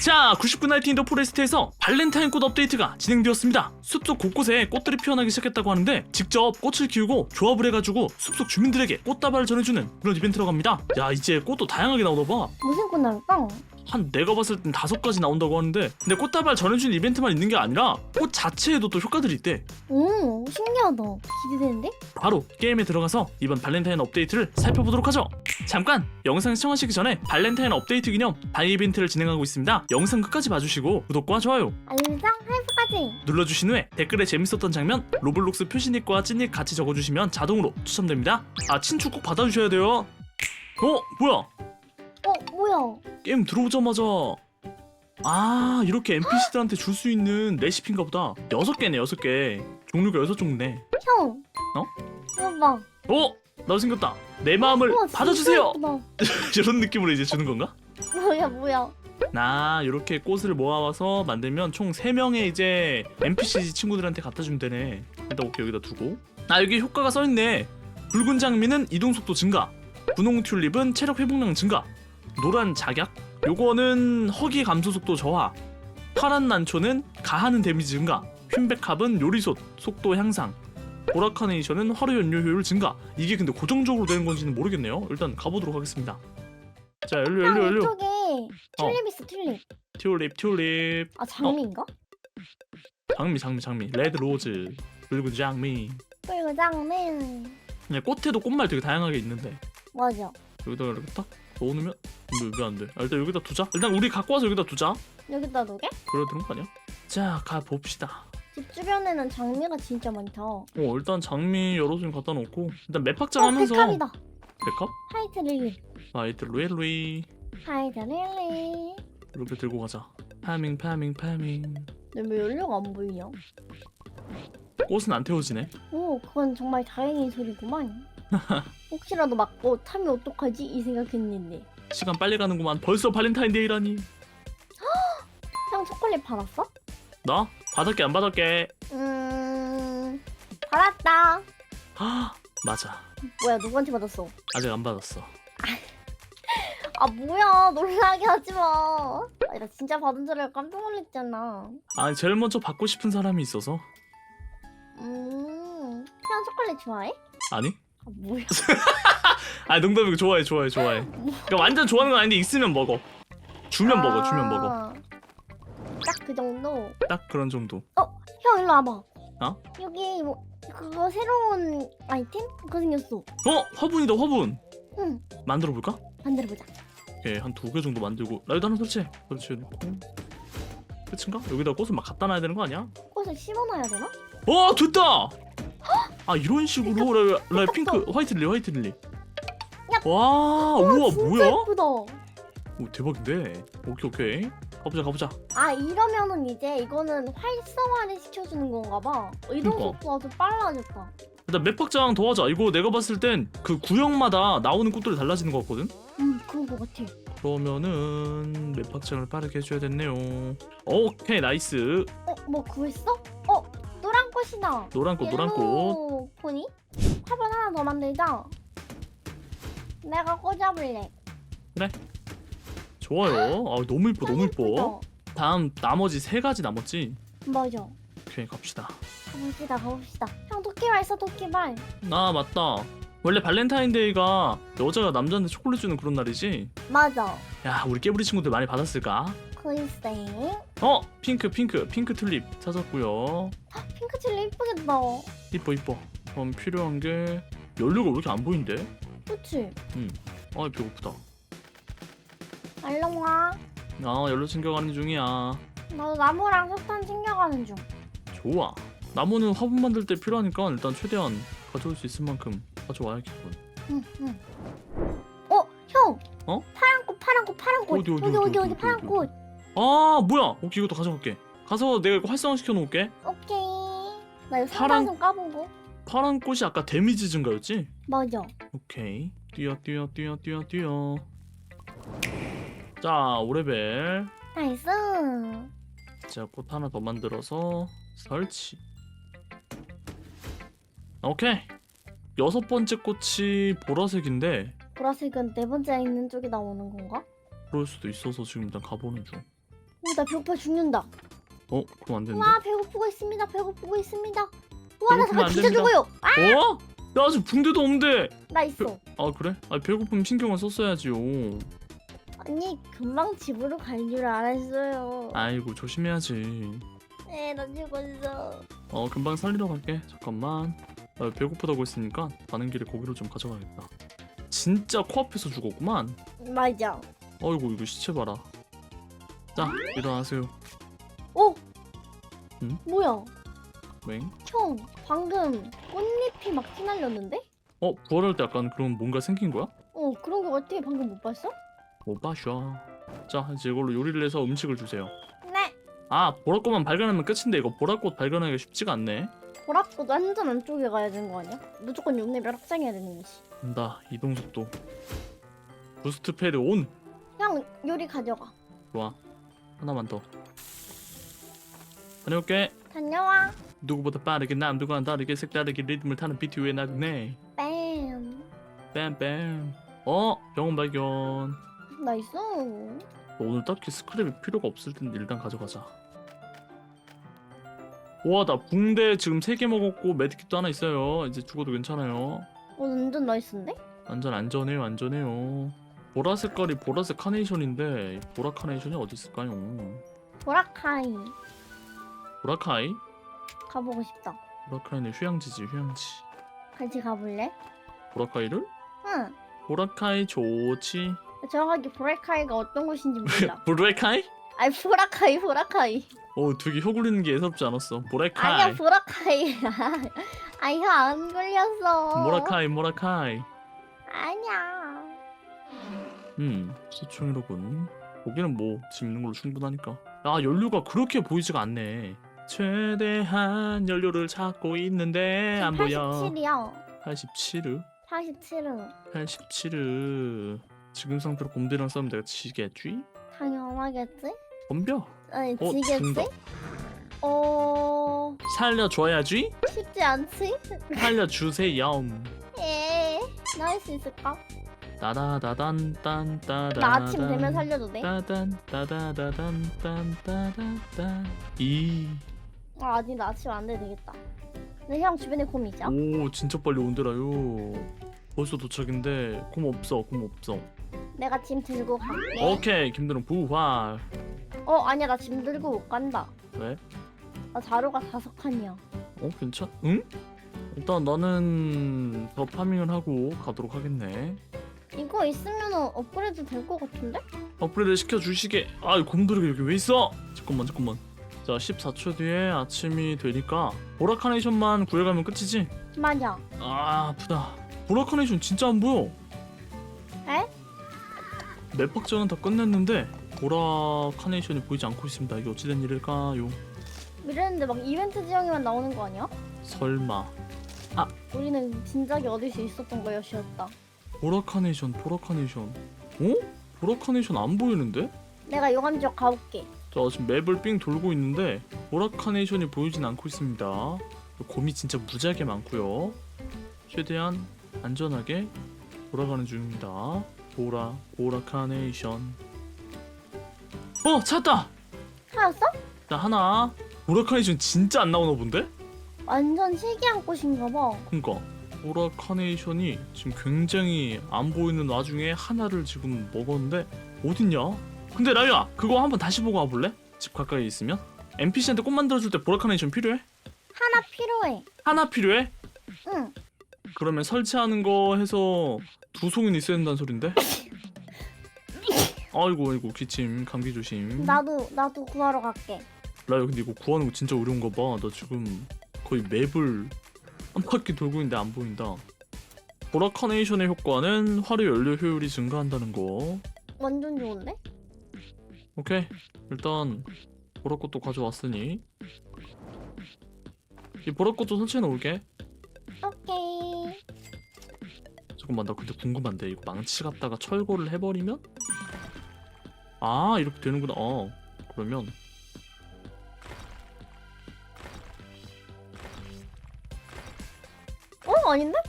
자, 99 나이트 인더 포레스트에서 발렌타인 꽃 업데이트가 진행되었습니다. 숲속 곳곳에 꽃들이 피어나기 시작했다고 하는데 직접 꽃을 키우고 조합을 해가지고 숲속 주민들에게 꽃다발을 전해주는 그런 이벤트라고 합니다. 야, 이제 꽃도 다양하게 나오나 봐. 무슨 꽃 나올까? 한 내가 봤을 땐 다섯 가지 나온다고 하는데 근데 꽃다발 전해주는 이벤트만 있는 게 아니라 꽃 자체에도 또 효과들이 있대. 오 신기하다 기대되는데? 바로 게임에 들어가서 이번 발렌타인 업데이트를 살펴보도록 하죠. 잠깐 영상 시청하시기 전에 발렌타인 업데이트 기념 바이 이벤트를 진행하고 있습니다. 영상 끝까지 봐주시고 구독과 좋아요 알림상 하이프까지 눌러주신 후에 댓글에 재밌었던 장면 로블록스 표시닉과 찐닉 같이 적어주시면 자동으로 추첨됩니다. 아 친추 꼭 받아주셔야 돼요. 어 뭐야? 게임 들어오자마자 아 이렇게 NPC들한테 줄 수 있는 레시피인가 보다. 여섯 개네 여섯 개. 종류가 여섯 종류네. 형 어? 이거 봐 어? 나도 생겼다. 내 마음을 우와, 진짜 받아주세요. 예쁘다. 이런 느낌으로 이제 주는 건가? 뭐야 뭐야 나 이렇게 꽃을 모아와서 만들면 총 3명의 이제 NPC 친구들한테 갖다 주면 되네 일단 오케이 여기다 두고 아 여기 효과가 써있네 붉은 장미는 이동속도 증가 분홍 튤립은 체력 회복량 증가 노란 작약 요거는 허기 감소 속도 저하. 파란 난초는 가하는 데미지 증가. 흰백합은 요리솥 속도 향상. 보라카네이션은 화로 연료 효율 증가. 이게 근데 고정적으로 되는 건지는 모르겠네요. 일단 가보도록 하겠습니다. 자 연료 형 연료 연료. 이쪽에 튤립 있어 튤립. 튤립 튤립. 아 장미인가? 장미 장미 장미. 레드 로즈 붉은 장미. 그리고 장미. 그냥 꽃에도 꽃말 되게 다양하게 있는데. 맞아. 여기다 이렇게 딱 넣어놓으면? 이거 왜안 돼? 아, 일단 여기다 두자. 일단 우리 갖고 와서 여기다 두자. 여기다 놓게? 그래야 되는 거 아니야? 자 가 봅시다. 집 주변에는 장미가 진짜 많다. 어 어 일단 장미 여러 종 갖다 놓고. 일단 맵박장 하면서. 백합이다. 백합? 하이트 릴리. 아이들 루엘루이 하이트 릴리. 이렇게 들고 가자. 파밍 파밍 파밍. 근데 왜 연료가 안 보이냐? 꽃은 안 태워지네. 오 그건 정말 다행인 소리구만 혹시라도 맞고 타면 어떡하지? 이 생각했는데 시간 빨리 가는구만 벌써 발렌타인데이라니 형 초콜릿 받았어? 나? 받을게 안 받을게 음... 받았다 아 맞아 뭐야 누구한테 받았어? 아직 안 받았어 아 뭐야 놀라게 하지마 아, 나 진짜 받은 줄 알고 깜짝 놀랐잖아 아니 제일 먼저 받고 싶은 사람이 있어서 음... 형 초콜릿 좋아해? 아니? 아 뭐야? 아 농담이고 좋아해 좋아해 좋아해. 그러니까 완전 좋아하는 건 아닌데 있으면 먹어. 주면 먹어 주면 먹어. 딱 그 정도? 딱 그런 정도. 형 일로 와봐. 어? 여기 뭐 그거 새로운 아이템? 그거 생겼어. 어? 화분이다 화분. 응. 만들어 볼까? 만들어보자. 오케이 한두 개 정도 만들고. 라이드 하나 설치해. 설치해놓고. 끝인가? 여기다 꽃을 막 갖다 놔야 되는 거 아니야? 꽃을 심어놔야 되나? 어 됐다! 아 이런 식으로 라이, 라이. 핑크 화이트 릴리 화이트 릴리 야. 와 우와 진짜 뭐야? 예쁘다 오 대박인데 오케이 오케이 가보자 가보자 아 이러면은 이제 이거는 활성화를 시켜주는 건가 봐 이동 그니까. 속도가 좀 빨라졌다 일단 맵 확장 더 하자 이거 내가 봤을 땐 그 구역마다 나오는 꽃들이 달라지는 것 같거든? 음 그런 거 같아 그러면은 맵 확장을 빠르게 해줘야겠네요 오케이 나이스 어? 뭐 구했어? 어? 노란 꽃이다. 노란 꽃 노란 꽃. 옐로우 포니? 화분 하나 더 만들자 내가 꽂아볼래. 좋아요. 아 너무 이뻐 너무 이뻐 예쁘다. 다음 나머지 세 가지 남았지? 맞아 오케이 갑시다. 가봅시다 가봅시다. 형 토끼발 써 토끼발. 아 맞다. 원래 발렌타인데이가 여자가 남자한테 초콜릿 주는 그런 날이지? 맞아. 야 우리 깨부리 친구들 많이 받았을까? 글쎄 어 핑크 핑크 핑크 튤립 찾았고요 핑크 칠리 이쁘겠다 이뻐 이뻐 그럼 필요한 게 연료가 왜 이렇게 안 보이는데? 그치? 아 배고프다 알롱아 아 연료 챙겨가는 중이야 나도 나무랑 석탄 챙겨가는 중 좋아 나무는 화분 만들 때 필요하니까 일단 최대한 가져올 수 있을 만큼 가져와야겠군 응, 응. 어, 형. 어? 파란 꽃, 파란 꽃, 파란 꽃. 어디, 어디, 여기, 어디, 여기, 어디, 파란 어디, 꽃. 아 뭐야 오케이 이것도 가져갈게 가서 내가 이거 활성화시켜 놓을게 오케이. 나 이거 파란- 상단 좀 까보고. 파란 꽃이 아까 데미지 증가였지? 맞아. 오케이 뛰어 뛰어 뛰어 뛰어 뛰어 자 5레벨 나이스. 자 꽃 하나 더 만들어서 설치 오케이 여섯 번째 꽃이 보라색인데 보라색은 네 번째 있는 쪽에 나오는 건가? 그럴 수도 있어서 지금 일단 가보는 중 나 배고파 죽는다. 어 그럼 안 되는데 와 배고프고 있습니다. 배고프고 있습니다. 와나 배고프면 잠깐 안 진짜 됩니다. 죽어요. 아, 어? 나 아직 붕대도 없는데 나 있어. 아 그래? 아 배고프면 신경을 썼어야지요 아니 금방 집으로 갈 줄 알았어요. 아이고 조심해야지 네, 나 죽었어. 어 금방 살리러 갈게 잠깐만 아, 배고프다고 했으니까 가는 길에 고기를 좀 가져가야겠다 진짜 코앞에서 죽었구만 맞아. 어이구 이거 시체 봐라 자 일어나세요 오. 응? 뭐야? 맹 형 방금 꽃잎이 막 휘날렸는데? 어 부활할 때 약간 그런 뭔가 생긴 거야? 어 그런 거 어떻게 방금 못 봤어? 못 봐쇼 자 이제 이걸로 요리를 해서 음식을 주세요 네. 아 보라꽃만 발견하면 끝인데 이거 보라꽃 발견하기가 쉽지가 않네 보라꽃 완전 안쪽에 가야 되는 거 아니야? 무조건 용내별 확장해야 되는 거지. 간다 이동 속도 부스트 패드 온 형 요리 가져가. 좋아 하나만 더. 다녀올게. 다녀와. 누구보다 빠르게 남들과는 다르게 색다르게 리듬을 타는 BTU의 나그네. 뺨. 뺨뺨 어? 병원 발견. 나이스. 오늘 딱히 스크랩이 필요가 없을 텐데 일단 가져가자. 와나 붕대 지금 3개 먹었고 메디킷도 하나 있어요. 이제 죽어도 괜찮아요. 어 완전 나이스인데? 완전 안전해요 안전해요 보라 색깔이 보라색 카네이션인데 이 보라 카네이션이 어디 있을까요 보라카이 보라카이 가보고 싶다. 보라카이는 휴양지지 휴양지 같이 가볼래? 보라카이를 응. 보라카이 좋지 정확하게 보라카이가 어떤 곳인지 몰라. 보라카이 아니 보라카이 보라카이. 어 되게 혀 굴리는 게 예사롭지 않았어 보라카이 아니야 보라카이. 아니 혀안 걸렸어. 모라카이 모라카이 아니야. 음 소총이로군 거기는 뭐 있는 걸로 충분하니까 아 연료가 그렇게 보이지가 않네 최대한 연료를 찾고 있는데 안 보여 87이야. 87을 87은 87을 지금 상태로 곰들이랑 싸우면 내가 지겠지? 당연하겠지? 덤벼 아니 어, 지겠지? 죽는다. 어 살려줘야지 쉽지 않지? 살려주세요 에 나을 수 있을까? 따다다단 딴따다 나 아침 되면 살려도 돼? 따단 따다다단 딴따다단 이아 아니 나 아침 안돼 되겠다. 근데 형 주변에 곰 있죠? 오 진짜 빨리 온더라요 벌써 도착인데 곰 없어 곰 없어 내가 짐 들고 갈게. 오케이 김드름 부활 어 아니야 나 짐 들고 못 간다. 왜? 나 자루가 다섯 칸이야. 어 괜찮? 응? 일단 나는 더 파밍을 하고 가도록 하겠네 이거 있으면 업그레이드 될 것 같은데? 업그레이드 시켜주시게 아 곰돌이가 여기 왜 있어 잠깐만 잠깐만 자 14초 뒤에 아침이 되니까 보라카네이션만 구해가면 끝이지? 맞아. 아 아프다 보라카네이션 진짜 안 보여 에? 맵 확장은 다 끝냈는데 보라카네이션이 보이지 않고 있습니다 이게 어찌된 일일까요? 이랬는데 막 이벤트 지형에만 나오는 거 아니야? 설마 우리는 진작에 얻을 수 있었던 거였다. 보라카네이션 보라카네이션 어? 보라카네이션 안 보이는데? 내가 용암 지역 가볼게. 자 지금 맵을 삥 돌고 있는데 보라카네이션이 보이진 않고 있습니다 곰이 진짜 무지하게 많고요 최대한 안전하게 돌아가는 중입니다 보라 보라카네이션 어 찾았다 찾았어? 자 하나 보라카네이션 진짜 안 나오나 본데? 완전 신기한 꽃인가 봐. 그니까 보라 카네이션이 지금 굉장히 안 보이는 와중에 하나를 지금 먹었는데 어딨냐? 근데 라유야 그거 한번 다시 보고 와볼래? 집 가까이 있으면? NPC한테 꽃 만들어줄 때 보라 카네이션 필요해? 하나 필요해. 하나 필요해? 응. 그러면 설치하는 거 해서 두 송이는 있어야 된다는 소린데? 아이고 아이고 기침 감기 조심 나도 나도 구하러 갈게. 라유 근데 이거 구하는 거 진짜 어려운가 봐나 지금 거의 맵을 한 바퀴 돌고 있는데 안 보인다. 보라카네이션의 효과는 화류 연료 효율이 증가한다는 거. 완전 좋은데? 오케이. 일단 보라꽃도 가져왔으니. 이 보라꽃도 설치해 놓을게. 오케이. 잠깐만 나 근데 궁금한데. 이거 망치 갖다가 철거를 해버리면? 아 이렇게 되는구나. 어 그러면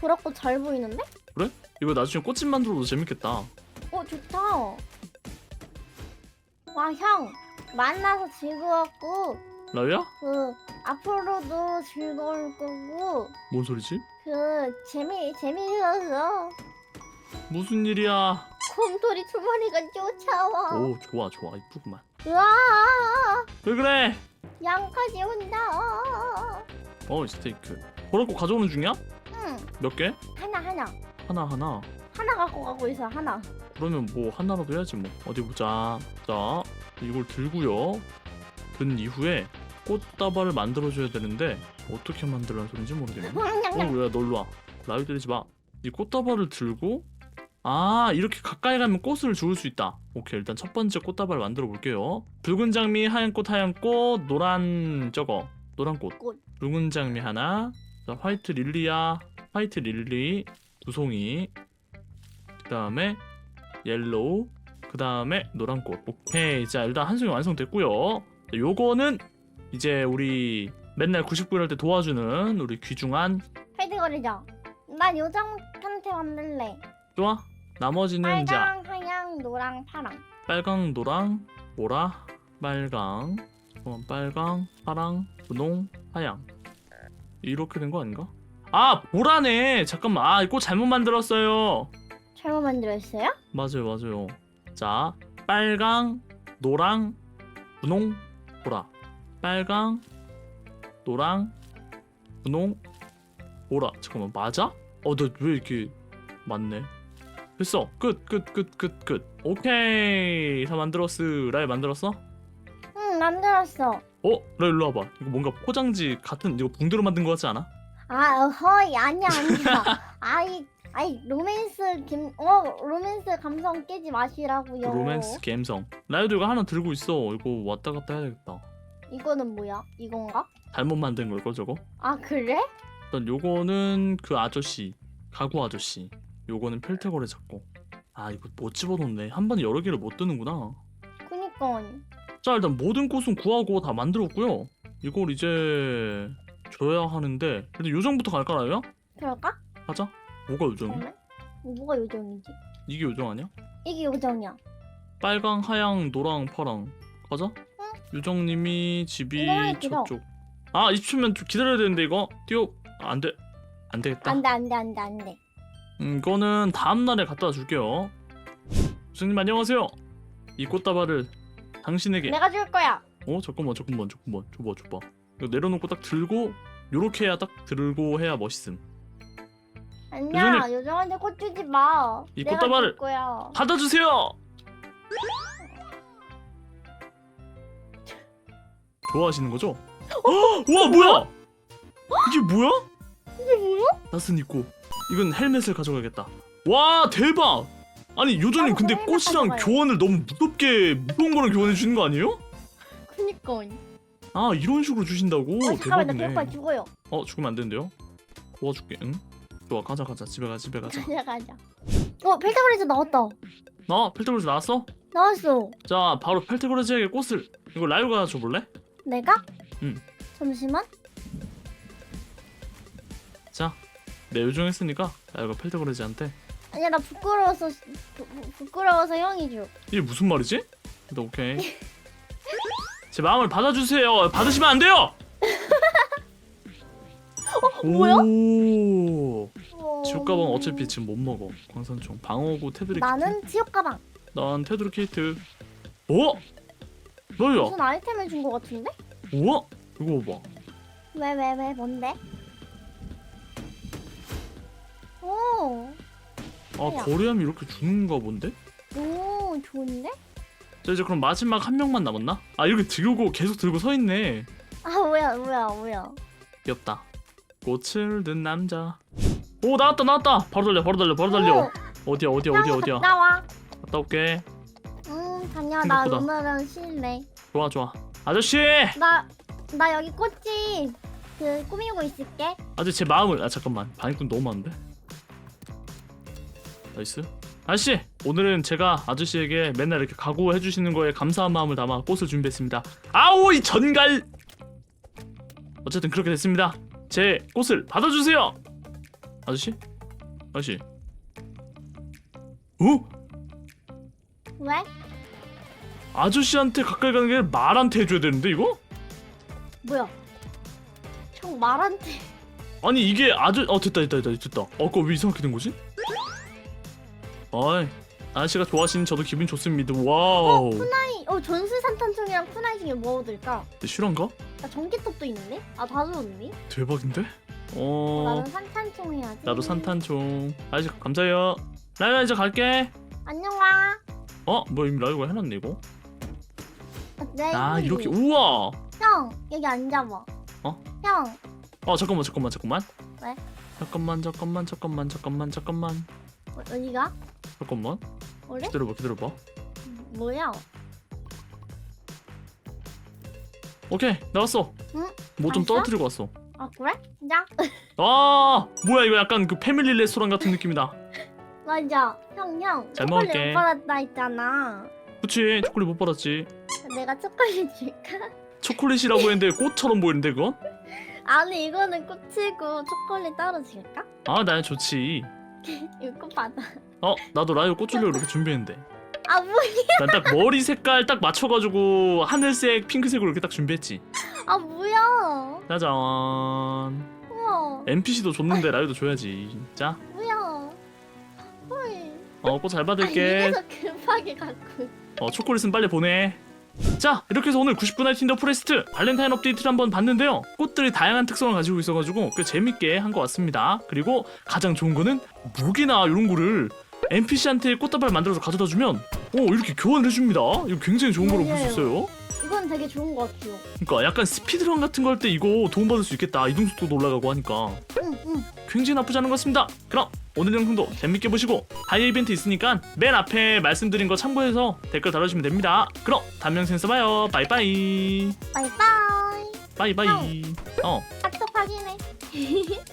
보라꽃 잘 보이는데? 이거 나중에 꽃집 만들어도 재밌겠다 어 좋다. 와 형. 만나서 즐거웠고 라유야? 그 앞으로도 즐거울 거고 뭔 소리지? 그 재미 재미있었어. 무슨 일이야? 곰돌이 두 마리가 쫓아와. 오 좋아 좋아 이쁘구만 으아 왜 그래? 양까지 온다. 어 스테이크 보라고 가져오는 중이야? 응. 몇 개? 하나 하나. 하나 하나? 하나 갖고 가고 있어 하나. 그러면 뭐 하나라도 해야지 뭐. 어디 보자. 자 이걸 들고요. 든 이후에 꽃다발을 만들어줘야 되는데 어떻게 만들라는 소린지 모르겠네. 어왜 널로 와. 라유 때리지 마 이 꽃다발을 들고 아 이렇게 가까이 가면 꽃을 주울 수 있다. 오케이 일단 첫 번째 꽃다발을 만들어 볼게요. 붉은 장미 하얀 꽃 하얀 꽃 노란 저거. 노란 꽃. 꽃. 붉은 장미 하나. 자, 화이트 릴리야 화이트 릴리 두 송이 그 다음에 옐로우 그 다음에 노란 꽃 오케이 자 일단 한 송이 완성됐고요 자, 요거는 이제 우리 맨날 99일 할때 도와주는 우리 귀중한 헤드거리자. 난 요정한테 만들래. 좋아 나머지는 이제 빨강, 하양, 노랑, 파랑. 빨강 노랑 보라 빨강 어, 빨강 파랑 분홍 하양 이렇게 된 거 아닌가? 아 보라네 잠깐만 아 이거 잘못 만들었어요 잘못 만들었어요? 맞아요 맞아요 자 빨강 노랑 분홍 보라 빨강 노랑 분홍 보라 잠깐만 맞아? 어 나 왜 이렇게 맞네 됐어 끝 끝 끝 끝 끝 오케이 다 만들었어 라이 만들었어? 응 만들었어. 어? 라이 일로 와봐 이거 뭔가 포장지 같은 이거 붕대로 만든 거 같지 않아? 아 허이 아니야 아니야. 아이 아이 로맨스 김어 로맨스 감성 깨지 마시라고요. 로맨스 감성 라이도 이거 하나 들고 있어 이거 왔다 갔다 해야 되겠다 이거는 뭐야? 이건가? 잘못 만든 걸걸 저거? 아 그래? 일단 요거는 그 아저씨 가구 아저씨 요거는 펠테거래 잡고 아 이거 못 집어넣네 한 번에 여러 개를 못 뜨는구나 그니까 자 일단 모든 꽃은 구하고 다 만들었고요 이걸 이제 줘야 하는데 근데 요정부터 갈까요? 그럴까? 가자 뭐가 요정이야? 잠깐만. 뭐가 요정이지? 이게 요정 아니야? 이게 요정이야. 빨강 하양 노랑 파랑 가자 요정님이 집이 이거랑 길어. 저쪽 아 20초면 좀 기다려야 되는데 이거 뛰어 아, 안돼 안 되겠다 안돼 안돼 안돼 안돼. 음, 이거는 다음 날에 갖다 줄게요. 선생님 안녕하세요. 이 꽃다발을 당신에게. 내가 줄 거야. 어 잠깐만 잠깐만 잠깐만 줘봐 줘봐. 내려놓고 딱 들고 요렇게 해야 딱 들고 해야 멋있음. 아니야 요정한테 꽃 주지 마. 이 내가 꽃다발을- 줄 거야. 받아주세요. 좋아하시는 거죠? 어, 와 뭐야? 이게 뭐야? 이게 뭐야? 낯은 있고 이건 헬멧을 가져가야겠다. 와 대박! 아니 요정님 나도 근데 헬멧 꽃이랑 가져가요. 교환을 너무 무섭게 무서운 거랑 교환해 주는 거 아니에요? 그니까. 아 이런 식으로 주신다고 어, 잠깐만 나 대박이네. 배고파 죽어요. 어 죽으면 안 된대요. 도와줄게. 응? 좋아 가자 가자 집에 가 집에 가자. 가자 가자. 어 펠타브레즈 나왔다. 나 펠테그로즈 나왔어? 나왔어. 자 바로 펠테그로즈에게 꽃을 이거 라이오가 줘볼래? 내가? 응. 잠시만. 내 요정했으니까 라이오가 펠테그로즈한테 아니야 나 부끄러워서 부, 부, 부끄러워서 형이 줘. 이게 무슨 말이지? 일단 오케이. 제 마음을 받아주세요. 받으시면 안 돼요. 어, 뭐야? 오. 어... 지옥 가방 어차피 지금 못 먹어. 광산총, 방어구, 키트. 나는 지옥 가방. 난 테드리 키트. 어? 너야? 무슨 아이템을 준 거 같은데? 우와? 이거 봐봐. 왜왜 왜 뭔데? 오, 아 야. 거래하면 이렇게 주는가 본데? 오 좋은데? 자 이제 그럼 마지막 한 명만 남았나? 아 이렇게 들고 계속 들고 서 있네. 아 뭐야 뭐야 뭐야? 귀엽다. 꽃을 든 남자. 오 나왔다 나왔다. 바로 달려 바로 달려 바로 달려. 어디야 어디야 어디야 어디야. 갔다 와. 갔다 올게. 응 다녀 나 생각보다. 오늘은 쉴래. 좋아 좋아. 아저씨. 나 나 여기 꽃집 그 꾸미고 있을게. 아저씨 제 마음을 아 잠깐만 반응꾼 너무 많은데. 나이스. 아저씨 오늘은 제가 아저씨에게 맨날 이렇게 각오해 주시는 거에 감사한 마음을 담아 꽃을 준비했습니다. 아오 이 전갈. 어쨌든 그렇게 됐습니다. 제 꽃을 받아주세요. 아저씨? 아저씨? 어? 왜? 아저씨한테 가까이 가는 게 말한테 해줘야 되는데 이거? 뭐야? 형 말한테 아니 이게 아저 어 됐다 됐다 됐다 됐다 아까 왜 이상하게 된 거지? 아이 아저씨가 좋아하시니 저도 기분 좋습니다 와우 쿠나이 어 전술 산탄총이랑 쿠나이 중에 뭐 얻을까? 근데 실화인가? 나 전기톱도 있는데? 아다 줬니? 대박인데? 어 나는 산탄총 해야지. 나도 산탄총 아저씨 감사해요 라이라 이제 갈게 안녕 와. 어? 뭐 이미 라이가 해놨네 이거 네. 아 이렇게 우와 형 여기 앉아봐. 어? 형 어 잠깐만 잠깐만 잠깐만 왜? 잠깐만 잠깐만 잠깐만 잠깐만 잠깐만 어, 어디가? 잠깐만 그래? 기다려봐 기다려봐 뭐야? 오케이 나왔어 응? 뭐좀 왔어? 떨어뜨리고 왔어 아 그래? 진짜? 아 뭐야 이거 약간 그 패밀리 레스토랑 같은 느낌이다 맞아. 형 형. 잘 초콜릿 먹을게. 못 받았다 했잖아. 그치 초콜릿 못 받았지 내가 초콜릿 줄까? 초콜릿이라고 했는데 꽃처럼 보이는데 그건? 아니 이거는 꽃이고 초콜릿 따로 줄까? 아나 좋지 이거 꽃 받아. 어 나도 라이오 꽃 주려고 이렇게 준비했는데 아 뭐야? 난 딱 머리 색깔 딱 맞춰가지고 하늘색 핑크색으로 이렇게 딱 준비했지 아 뭐야? 짜잔 우와 NPC도 줬는데 라이오도 줘야지 자 뭐야? 헐. 어꽃잘아 받을게 이래서 급하게 갖고. 어 초콜릿은 빨리 보내 자 이렇게 해서 오늘 90분의 틴더 프레스트 발렌타인 업데이트를 한번 봤는데요. 꽃들이 다양한 특성을 가지고 있어가지고 꽤 재밌게 한 것 같습니다. 그리고 가장 좋은 거는 무기나 이런 거를 NPC한테 꽃다발 만들어서 가져다 주면 어 이렇게 교환을 해줍니다. 이거 굉장히 좋은 거로 볼 수 있어요. 이건 되게 좋은 것 같아요. 그러니까 약간 스피드런 같은 거 할 때 이거 도움받을 수 있겠다. 이동 속도도 올라가고 하니까. 응 응. 굉장히 나쁘지 않은 것 같습니다. 그럼 오늘 영상도 재밌게 보시고 다이아 이벤트 있으니까 맨 앞에 말씀드린 거 참고해서 댓글 달아주시면 됩니다. 그럼 다음 영상에서 봐요. 바이바이. 바이바이. 바이바이. 어. 카톡 확인해.